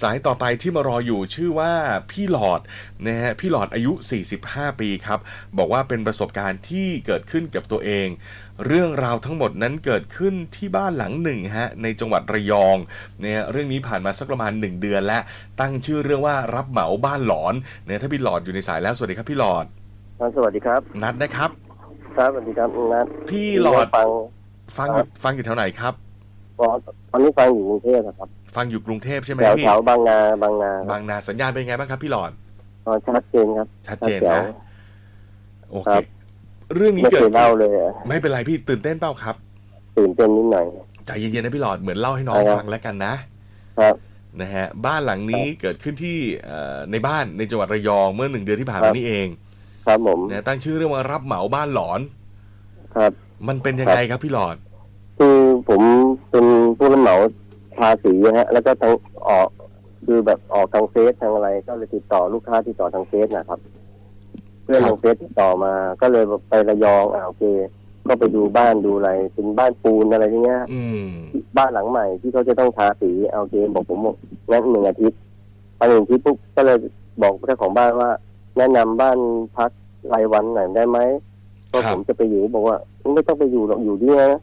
สายต่อไปที่มารออยู่ชื่อว่าพี่หลอดนะฮะพี่หลอดอายุ 45 ปีครับ บอกว่าเป็นประสบการณ์ที่เกิดขึ้นกับตัวเอง เรื่องราวทั้งหมดนั้นเกิดขึ้นที่บ้านหลังหนึ่งฮะในจังหวัดระยองเนี่ยเรื่องนี้ผ่านมาสักประมาณ 1 เดือนและตั้งชื่อเรื่องว่ารับเหมาบ้านหลอนเนี่ยถ้าพี่หลอดอยู่ในสายแล้วสวัสดีครับพี่หลอดครับสวัสดีครับ นัดนะครับ ครับสวัสดีครับนัทพี่หลอดฟังฟังอยู่ฟังอยู่แถวไหนครับ ตอนนี้ฟังอยู่กรุงเทพครับ ฟังอยู่กรุงเทพใช่ไหมแถวพี่แถวบางนาบางนาบางนาสัญญาณเป็นไงบ้างครับพี่หลอดอ๋อชัดเจนครับ ชัดเจนแถวนะโอคเครับเรื่องนี้ไม่เกิเคดยเล่าเลยอะไม่เป็นไรพี่ตื่นเต้นเปล่าครับ ตื่นเต้นนิดหน่อยใจเย็นๆนะพี่หลอดเหมือนเล่าให้น้องครับฟังแล้วกันนะครับนะฮะบ้านหลังนี้เกิดขึ้นที่เอ่อในบ้านในจังหวัดระยองเมื่อหนึ่งเดือนที่ผ่านครัมาบนี่เอง ครับผมนะตั้งชื่อเรื่องว่ารับเหมาบ้านหลอน ครับ มันเป็นยังไงครับพี่หลอด คือผม เป็นผู้รับเหมาทาสีฮะ แล้วก็ทางออกคือแบบออกทางเฟซทางอะไร ก็เลยติดต่อลูกค้าติดต่อทางเฟซนะครับ เพื่อนครับทางเฟซติดต่อมาก็เลยไประยองอ่าโอเค ก็ไปดูบ้านดูอะไรเป็นบ้านปูนอะไรอย่างเงี้ยอืมบ้านหลังใหม่ที่เขาจะต้องทาสีเอาเกมบอกผมบอกงั้นหนึ่งอาทิตย์พอหนึ่งอาทิตย์ปุ๊บก็เลยบอกเจ้าของบ้านว่า แนะนำบ้านพักรายวันหน่อยได้ไหมก็ครัผบมจะไปอยู่บอกว่าไม่ต้องไปอยู่หรอกอยู่ที่นะ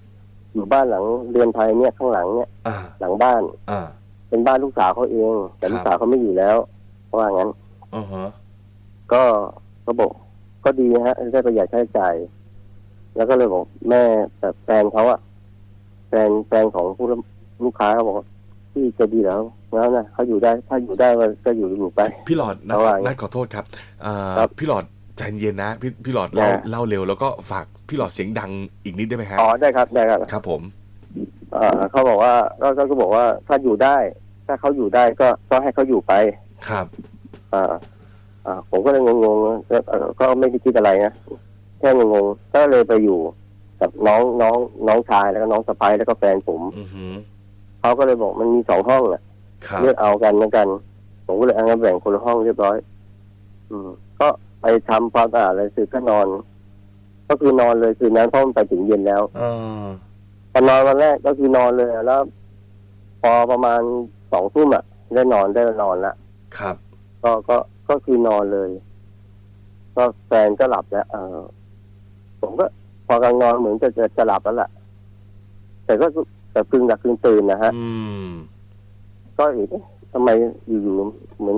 อยู่บ้านหลังเรือนไทยเนี่ยข้างหลังเนี่ยอ่าหลังบ้าน อ่าเป็นบ้านลูกสาวเขาเอง แต่ครับลูกสาวเขาไม่อยู่แล้วเพราะว่างั้นอ่าฮะก็ก็บอกก็ดีฮะได้ประหยัดค่าใช้จ่าย แล้วก็เลยบอกแม่แต่แฟนเขาอะแฟนแฟนของผู้รับลูกค้าเขาบอกว่าพี่จะดีแล้วแล้วนะเขาอยู่ได้ถ้าอยู่ได้ก็อยู่อยู่ไป พี่หลอดนัดเอาว่าไงนัดขอโทษครับอ่าครับ พี่หลอด ใจเย็นนะพี่พี่หลอดเล่านะเล่าเร็วแล้วก็ฝากพี่หลอดเสียงดังอีกนิดได้ไหมฮะอ๋อได้ครับได้ครับครับผมเอ่อเขาบอกว่าก็ก็ก็บอกว่าถ้าอยู่ได้ ถ้าเขาอยู่ได้ก็ก็ให้เขาอยู่ไปครับอ่าอ่าผมก็เลยงงๆก็เอ่อก็ไม่ได้คิดอะไรนะแค่งงๆก็เลยไปอยู่กับน้องน้องน้องชายแล้วก็น้องสะใภ้แล้วก็แฟนผมอือหือเขาก็เลยบอกมันมีสองห้องอะครับเลือกเอากันแล้วกัน ผมก็เลยเอางั้นแบ่งคนละห้องเรียบร้อย อืม ก็ ไปทำความสะอาดอะไรเสร็จก็นอน ก็คือนอนเลยคืนนั้นเพราะมันไปถึงเย็นแล้วอ่าพอนอนวันแรกก็คือนอนเลยอะแล้ว พอประมาณสองทุ่มอะได้นอนได้นอนละครับ ก็ก็ก็คือนอนเลย ก็แฟนก็หลับแล้ว เออ ผมก็ พอกลางนอนเหมือนจะจะจะหลับแล้วแหละแต่ก็แต่กึ่งหลับกึ่งตื่นนะฮะอืมก็เอ๊ะทำไมอยู่ๆเหมือน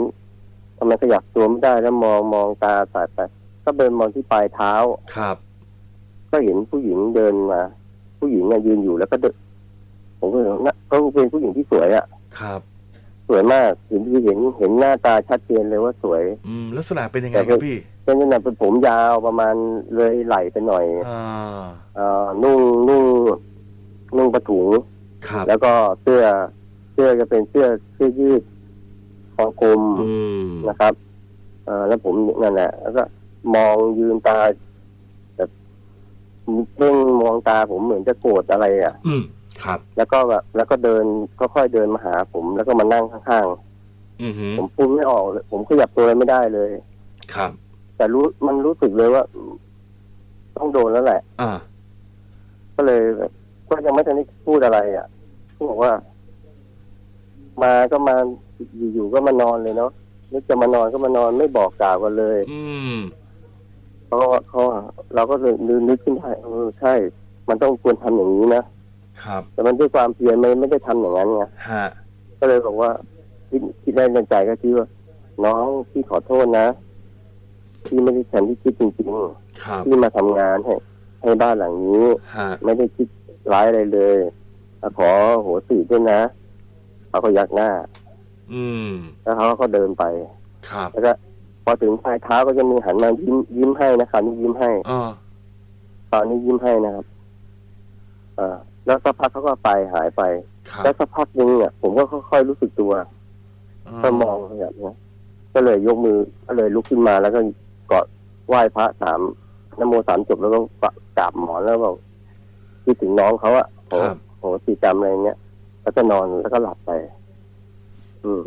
ทำไมขยับตัวไม่ได้แล้วมองมองตาสายไป ก็เดินมองที่ปลายเท้า ครับ ก็เห็นผู้หญิงเดินมา ผู้หญิงอะยืนอยู่แล้วก็เดินผมก็เห็นนะก็เป็นผู้หญิงที่สวยอะครับ สวยมากเห็นที่เห็นเห็นหน้าตาชัดเจนเลยว่าสวย อืม ลักษณะเป็นยังไงแต่คก็รับพี่เป็นขนาดเป็นผมยาวประมาณเลยไหล่ไปหน่อยอ่าเอ่อนุ่งนุ่งนุ่งผ้าถุงครับ แล้วก็เสื้อเสื้อจะเป็นเสื้อเสื้อยืด คอกลมอืมนะครับเอ่อแล้วผมนั่นแหละแล้วก็มองยืนตาแบบเพ่งมองตาผมเหมือนจะโกรธอะไรอะ อืมครับ แล้วก็แบบแล้วก็เดินค่อยๆเดินมาหาผม แล้วก็มานั่งข้างอือหือๆผมพูดไม่ออกเลยผมขยับตัวอะไรไม่ได้เลย ครับ แต่รู้มันรู้สึกเลยว่า ต้องโดนแล้วแหละ อ่า ก็เลยแบบก็ยังไม่ทันได้พูดอะไรอะเขาบอกว่า มาก็มา อยู่ๆก็มานอนเลยเนาะนึกจะมานอนก็มานอนไม่บอกกล่าวกันเลยอืมเพราะว่าเขาเราก็เลยนึกนึกขึ้นได้เออใช่ มันต้องควรทำอย่างนี้นะครับ แต่มันด้วยความเพียรไม่ไม่ได้ทำอย่างนั้นไงฮะก็เลยบอกว่าคิดคิดได้ในใจก็คิดว่า น้องพี่ขอโทษนะพี่ไม่ได้ทันที่คิดจริงครับๆพี่มาทำงานให้ให้บ้านหลังนี้ฮะไม่ได้คิดร้ายอะไรเลยขอโหสิด้วยนะเขาก็ยักหน้า อืมแล้วเขาก็เดินไป ครับแล้วก็พอถึงปลายเท้าก็จะมีหันมายิ้มยิ้มให้นะครับนี่ยิ้มให้อ่าตอนนี้ยิ้มให้นะครับเอ่าแล้วสักพักเขาก็ไปหายไป ครับแล้วสักพักหนึงเนี่ยผมก็ค่อยๆรู้สึกตัว ก็มองแบบเนี้ยก็เลยยกมือก็เลยลุกขึ้นมาแล้วก็กอดไหว้พระสามนโมสามจบแล้วก็กราบหมอนแล้วบอกคิดถึงน้องเขาอะโหครับ โหตีกรรมอะไรเงี้ยแล้วก็นอนแล้วก็หลับไป อืม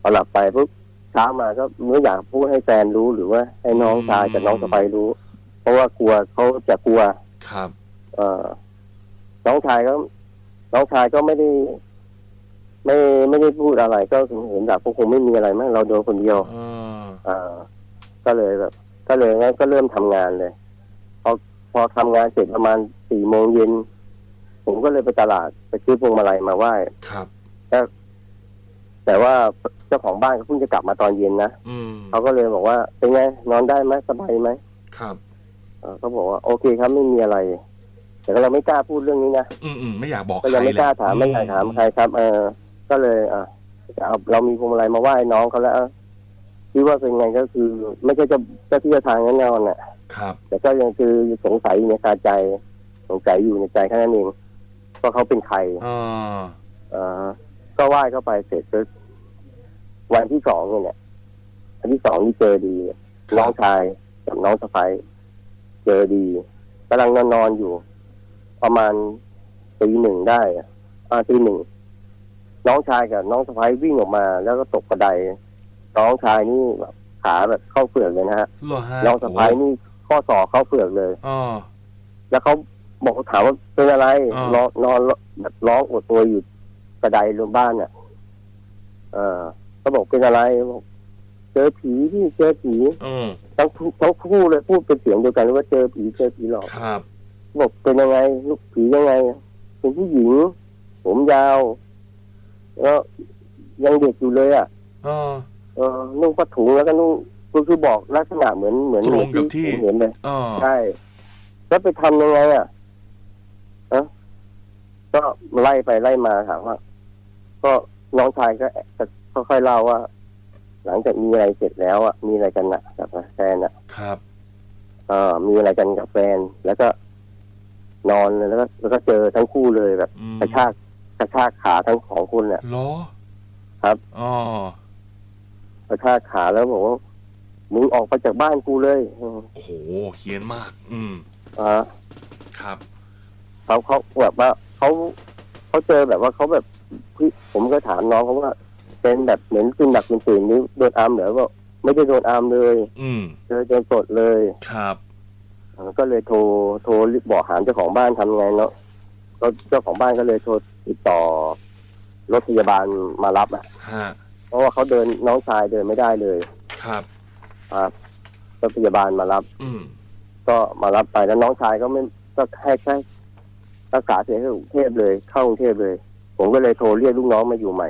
พอหลับไปปุ๊บเช้ามาก็ไม่อยากพูดให้แฟนรู้หรือว่า ให้น้องชายกับน้องสะใภ้รู้ เพราะว่ากลัวเขาจะกลัว ครับ เออน้องชายก็ น้องชายก็ไม่ได้ ไม่ไม่ได้พูดอะไร ก็เห็นแบบคงไม่มีอะไรมั้งเราโดนคนเดียวเอออ่าก็เลยแบบ ก็เลยงั้นก็เริ่มทำงานเลย พอพอทำงานเสร็จประมาณสี่โมงเย็นผมก็เลยไปตลาดไปซื้อพวงมาลัยมาไหว้ครับแต่ว่าเจ้าของบ้านเขาเพิ่งจะกลับมาตอนเย็นนะอืมเขาก็เลยบอกว่าเป็นไงนอนได้ไหมสบายไหมครับ เอ่อเขาบอกว่าโอเคครับไม่มีอะไร แต่ก็เราไม่กล้าพูดเรื่องนี้นะอืมอืมไม่อยากบอกก็ใครยังไม่กล้าถามเลไม่อยากถามใครครับ เออก็เลยอะเอาเรามีพวงมาลัยมาไหว้น้องเขาแล้วคิดว่าเป็นไงก็คือ ไม่ใช่จะเจ้าที่เจ้าทางแน่นอนน่ะ ครับ แต่ก็ยังคือสงสัยอยู่ในคาใจสงสัยอยู่ในใจแค่นั้นเองว่าเขาเป็นใคร อ่า เอ่อ ก็ไหว้เข้าไปเสร็จปุ๊บวันที่สองเนี่ยวันที่สองนี่เจอดีน้องชายกับน้องสะใภ้เจอดีกำลังนอนนอนๆอยู่ ประมาณตีหนึ่งได้อะอ่าตีหนึ่งน้องชายกับน้องสะใภ้วิ่งออกมา แล้วก็ตกกระไดน้องชายนี่แบบขาแบบเข้าเฟือกเลยนะฮะเหรอฮะน้องสะใภ้นี่ข้อศอกเข้าเฟือกเลยอ๋อแล้วเขาบอกถามว่าเป็นอะไรอ่านอนนอนแบบร้องอดตัวอยู่ กระไดรวมบ้านเนี่ยเออเขาบอกเป็นอะไรบอกเจอผีที่เจอผีอืมทั้งคู่ทั้งคู่เลยพูดเป็นเสียงเดียวกันว่าเจอผีเจอผีหลอกครับบอกเป็นยังไง ลูกผียังไงเป็นผู้หญิง ผมยาวแล้วยังเด็กอยู่เลยอะอ๋อเออนุ่งผ้าถุงแล้วก็นุ่งก็คือบอกลักษณะเหมือนเหมือนตรงกับที่ผมเห็นเลยอ๋อใช่แล้วไปทำยังไงอะอะก็ไล่ไปไล่มาถามว่า ก็น้องชายก็จะค่อยๆเล่าว่า หลังจากมีอะไรเสร็จแล้วอะมีอะไรกันนะกับแฟนอะครับเอ่ามีอะไรกันกับแฟน แล้วก็ นอนเลยแล้วก็แล้วก็เจอทั้งคู่เลยแบบอืมกระชากกระชากขาทั้งสองคนเนี่ยเหรอครับอ๋อกระชากขาแล้วบอกว่ามึงออกไปจากบ้านกูเลยอืมโอ้โหเฮี้ยนมาก อืมอ่าครับเขาเขาแบบว่าเขา เขาเจอแบบว่าเขาแบบพี่ผมก็ถามน้องเขาว่าเป็นแบบเหมือนตื่นดักตื่นตื่นนี้โดนอามเหรอว่าไม่ได้โดนอามเลย อืมเจอโดนสดเลยครับเออก็เลยโทรโทรบอกหาเจ้าของบ้านทำไงเนาะก็เจ้าของบ้านก็เลยโทรติดต่อรถพยาบาลมารับอะฮะเพราะว่าเขาเดินน้องชายเดินไม่ได้เลย ครับครับรถพยาบาลมารับ อืมก็มารับไปแล้วน้องชายก็ไม่ก็ให้แค่ รักษาเสียที่กรุงเทพเลยเข้ากรุงเทพเลย ผมก็เลยโทรเรียกลูกน้องมาอยู่ใหม่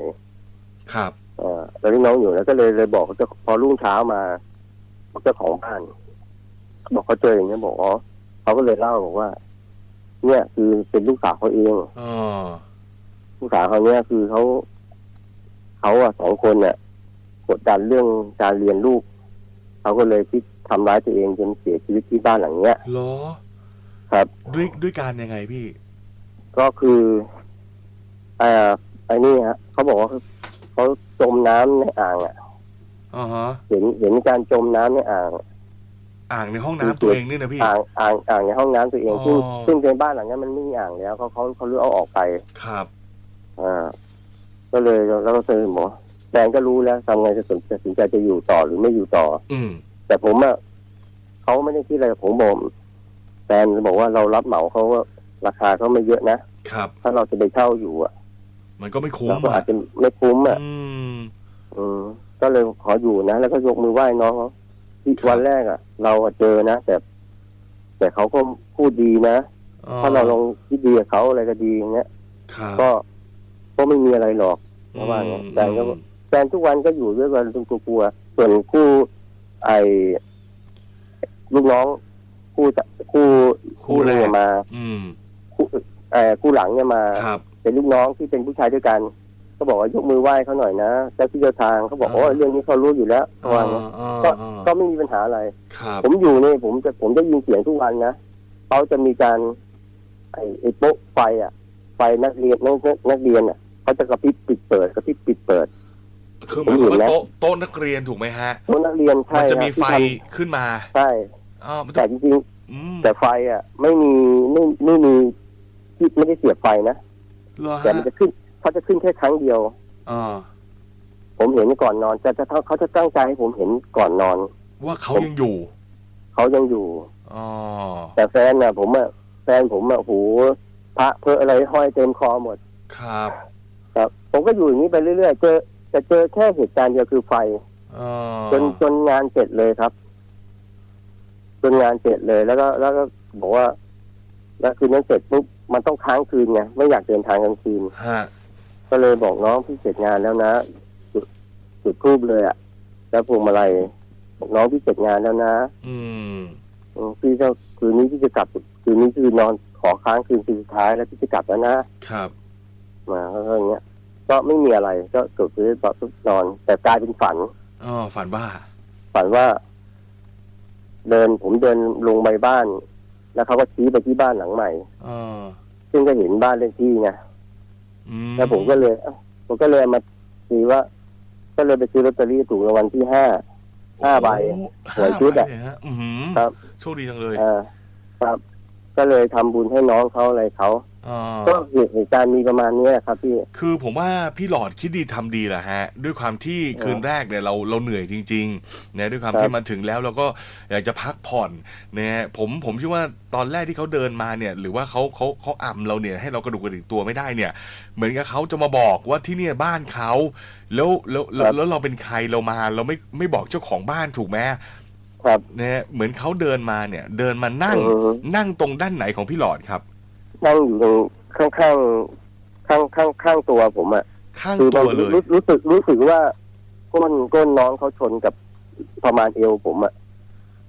ครับเออแล้วลูกน้องอยู่แล้วก็เลยเลยบอกเจ้าพอรุ่งเช้ามาบอกเจ้าของบ้าน บอกเขาเจออย่างนี้ยบอกอ๋อเขาก็เลยเล่าบอกว่า เนี่ยคือเป็นลูกสาวเขาเองอ๋อลูกสาวเขาเนี่ยคือเขาเขาอะสองคนเนี่ยกดดันเรื่องการเรียนลูกเขาก็เลยคิดทำร้ายตัวเองจนเสียชีวิตที่บ้านหลังเนี้ยเหรอ ครับ ด้วยด้วยการยังไงพี่ ก็คืออ่าไอ้นี่ฮะเขาบอกว่าเขาจมน้ำในอ่างอะอ๋อฮะเห็นเห็นการจมน้ำในอ่าง อ่างในห้องน้ำตัวเองนี่นะพี่ อ่างอ่างอ่างในห้องน้ำตัวเองอ๋อซึ่งซึ่งในบ้านหลังนี้มันไม่มีอ่างแล้วเขาเขาเขาเลือกเอาออกไป ครับ อ่า ก็เลยแล้วก็เลยบอกแฟนก็รู้แล้วทำไงจะสนจะตัดสินใจจะอยู่ต่อหรือไม่อยู่ต่อ อืม แต่ผมอะเขาไม่ได้คิดอะไรกับผมบอกแฟนบอกว่าเรารับเหมาเขาว่าราคาเขาไม่เยอะนะ ครับ ถ้าเราจะไปเช่าอยู่อะมันก็ไม่คุ้มเราก็อาอะจจะไม่คุ้มอะอืมอืมก็เลยขออยู่นะ แล้วก็ยกมือไหว้น้องเขาที่ครับวันแรกอะ่ะ เราอะเจอนะแต่ แต่เขาก็พูดดีนะอ๋อถ้าเราลองคิดดีกับเขาอะไรก็ดีอย่างเงี้ยครับก็ก็ไม่มีอะไรหรอกระหว่างอืมแฟนก็แฟนทุกวันก็อยู่ด้วยกันทุกกลัวๆส่วนคู่ไอ้ลูกน้องคู่จะคู่คู่แรหนึ่งกเนี่ยมา อืม คู่เอ่อคู่หลังเนี่ยมาครับเป็นลูกน้องที่เป็นผู้ชายด้วยกันก็บอกว่ายกมือไหว้เขาหน่อยนะเจ้าที่เจ้าทางเขาบอกอ่าว่าเรื่องนี้เขารู้อยู่แล้วเขาว่างั้นอ๋อก็อ๋อก็ไม่มีปัญหาอะไรครับผมอยู่นี่ผมจะผมจะยินเสียงทุกวันนะเขาจะมีการ ไอ้ไอ้โป๊ะไฟอะ ไฟนักเรียนนักนักนักเรียนอะเขาจะกระพริบปิดเปิดกระพริบปิดเปิดคือหมายความว่าผมเห็นนะโต๊ะโต๊ะนักเรียนถูกไหมฮะโต๊ะนักเรียนมัใช่นจะครับมีที่ไฟทขึ้นมาำใช่อ๋อมันจะแต่จริงอืมๆแต่ไฟอะ ไม่มีไม่ไม่มี ที่ไม่ได้เสียบไฟนะเหรอแต่ฮะมันจะขึ้นเขาจะขึ้นแค่ครั้งเดียวอ๋อผมเห็นก่อนนอนจะจะเขาจะตั้งใจให้ผมเห็นก่อนนอน ว่าเขายังอยู่เขายังอยู่ อ๋อแต่แฟนน่ะ ผมอะแฟนผมอะโหพระเพออะไรห้อยเต็มคอหมด ครับครับ ผมก็อยู่อย่างนี้ไปเรื่อยๆเจอจะเจอแค่เหตุการณ์เดียวคือไฟ อ๋อจนจนงานเสร็จเลยครับ จนงานเสร็จเลยแล้วก็แล้วก็บอกว่า แล้วคืนนั้นเสร็จปุ๊บ มันต้องค้างคืนไงไม่อยากเดินทางกลางคืนฮะก็เลยบอกน้องพี่เสร็จงานแล้วนะจุดจุดทูบเลยอะแล้วพวงมาลัยบอกน้องพี่เสร็จงานแล้วนะ อืมอืมพี่จะคืนนี้พี่จะกลับคืนนี้คือนอนขอค้างคืนคืนสุดท้ายแล้วพี่จะกลับแล้วนะครับมาก็อย่างเงี้ย ก็ไม่มีอะไรก็เกิดขึ้นตอนนอน แต่กลายเป็นฝันอ๋อฝันว่า ฝันว่า เดินผมเดินลงไปบ้าน แล้วเขาก็ชี้ไปที่บ้านหลังใหม่อ๋อซึ่งก็เห็นบ้านเลขที่ไงอืมแล้วผมก็เลยเอ้าผมก็เลยเอามาตีว่า ก็เลยไปซื้อลอตเตอรี่ถูกรางวัลที่ห้าห้าใบ โอ้หวยชุดอะ ห้าใบเลยฮะอือหือครับ โชคดีจังเลย เอ่าครับ ก็เลยทำบุญให้น้องเขาอะไรเขา อ๋อก็เหตุการณ์มีประมาณเนี้ยครับพี่ คือผมว่าพี่หลอดคิดดีทำดีแหละฮะ ด้วยความที่คืนแรกเนี่ยเราเราเหนื่อยจริงๆนะด้วยความครับ ที่มาถึงแล้วเราก็อยากจะพักผ่อนนะฮะผมผมเชื่อว่าตอนแรกที่เขาเดินมาเนี่ย หรือว่าเขาเขาเขาอ่ำเราเนี่ยให้เรากระดูกกระดิกตัวไม่ได้เนี่ย เหมือนกับเขาจะมาบอกว่าที่เนี่ยบ้านเขาแล้วแล้วแล้วครับ แล้วเราเป็นใครเรามาเราไม่ไม่บอกเจ้าของบ้านถูกไหม ครับ นะฮะเหมือนเขาเดินมาเนี่ย เดินมานั่ง อือฮึ นั่งตรงด้านไหนของพี่หลอดครับ นั่งอยู่ตรงข้างข้างข้างข้างข้างตัวผมอะข้างคือตัวเลย รู้รู้สึกรู้สึกว่าก้นก้นน้องเขาชนกับประมาณเอวผมอะ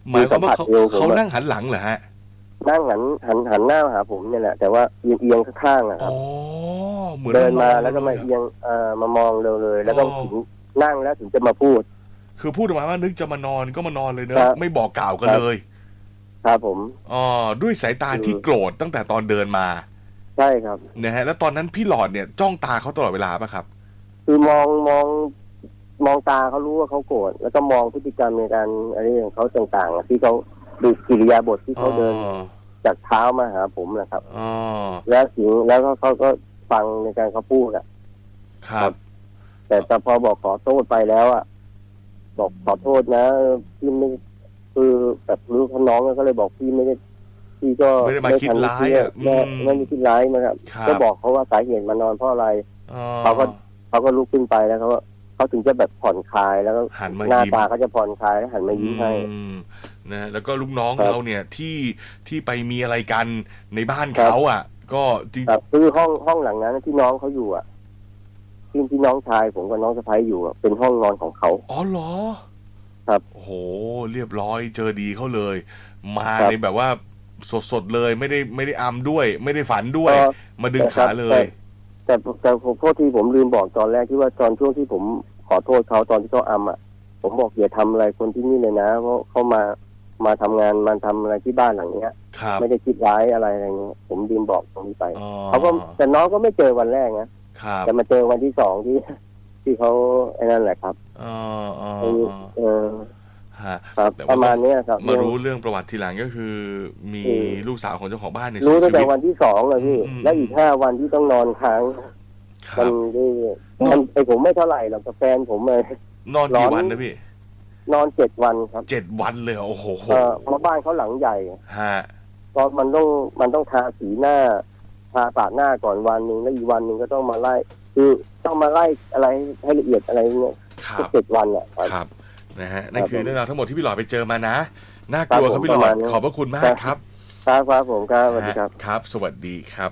หมายความว่าเขาคือสัมผัสเอวผมอะ เขานั่งหันหลังเหรอฮะนั่งหันหันหันหน้ามาหาผมเนี่ยแหละ แต่ว่าเอียงเอียงข้างๆอะคอ๋รัอบเหมือนเดินมาองแล้วก็มาเรเอียงเอ่อมามองเร็วเลย แล้วก็อ๋อถึงนั่งแล้วถึงจะมาพูด คือพูดออกมาว่านึกจะมานอนก็มานอนเลยเนครัอะบไม่บอกกล่าวกันครับเลย ครับผมอ๋อด้วยสายตาที่โกรธตั้งแต่ตอนเดินมา ใช่ครับนะฮะแล้วตอนนั้นพี่หลอดเนี่ยจ้องตาเขาตลอดเวลาป่ะครับ คือมองมองมองตาเขารู้ว่าเขาโกรธแล้วก็มองพฤติกรรมในการอะไรของเขาต่างๆอะที่เขาดูกิริยาบทที่เขาเดินอ๋อจากเท้ามาหาผมนะครับอ๋อแล้วสิ่งแล้วก็เขาก็ฟังในการเขาพูดอะครับ แต่แต่พอบอกขอโทษไปแล้วอะ บอกขอโทษนะพี่ไม่ คือแบบรู้เขาน้องก็เลยบอกพี่ไม่ได้พี่ก็ไม่ได้มาคิดร้ายอะไม่อืไม่ได้คิดร้ายนะครับครับ ก็บอกเขาว่าสาเหตุมานอนเพราะอะไรอ๋อเขาก็เขาก็ลุกขึ้นไปแล้วเขาก็เขาถึงจะแบบผ่อนคลายแล้วก็หันมาหน้ายิ้มตาเขาจะผ่อนคลายแล้วหันมายิ้มให้อืมนะแล้วก็ลูกน้องครับเราเนี่ยที่ที่ไปมีอะไรกันในบ้านครับเขาอะ ก็จริงครับคือห้องห้องหลังนั้นที่น้องเขาอยู่อะที่ที่น้องชายผมกับน้องสะพ้ายอยู่อะเป็นห้องนอนของเขา อ๋อเหรอ ครับโอ้โหเรียบร้อยเจอดีเขาเลย มาครับในแบบว่าสดๆเลยไม่ได้ไม่ได้อัมด้วย ไม่ได้ฝันด้วยก็มาดึงขาเลย แต่แต่ผมโทษที่ผมลืมบอกตอนแรกที่ว่าตอนช่วงที่ผมขอโทษเขาตอนที่เขาอัมอะผมบอกอย่าทำอะไรคนที่นี่เลยนะ เพราะเขามามาทำงานมาทำอะไรที่บ้านหลังเนี้ยครับไม่ได้คิดร้ายอะไรอะไรเงี้ยผมลืมบอกตรงนี้ไปอ๋อเขาก็แต่น้องก็ไม่เจอวันแรกนะครับแต่มาเจอวันที่สองที่ ที่เขาไอ้นั่นแหละครับอ๋ออ๋อไอ้อ๋อเออฮะครับแต่ปว่าระมาณเนี้ยครับมารู้เรื่องประวัติทีหลังก็คือ มีอืมลูกสาวของเจ้าของบ้านเนี่ยรู้เสียตั้งชีแต่วิต วันที่สองเลยพี่ อืม แล้วอีกห้าวันที่ต้องนอนค้างคมัรับนได้มันไอผมไม่เท่าไหร่หรอกกับแฟนผมเลย นอนร้กี่อน วันนะพี่นอนเจ็ดวันครับเจ็ดวันเลยเหรอโอ้โหเออเพราะบ้านเขาหลังใหญ่ ฮะเพราะมันต้องมันต้องทาสีหน้า ทาปาดหน้าก่อนวันหนึ่งแล้วอีกวันหนึ่งก็ต้องมาไล่ คือต้องมาไล่อะไรให้ละเอียดอะไรเงี้ยครัทุกบเจ็ดวันอะ ครับครับนะฮะนั่นครับคือเรื่องราวทั้งหมดที่พี่หลอดไปเจอมานะน่ากลัวครับครับพี่หลอประดมาณนี้ขอบพระคุณมาครักบครับครับครับผมครับสวัสดีครับ ครับ สวัสดีครับ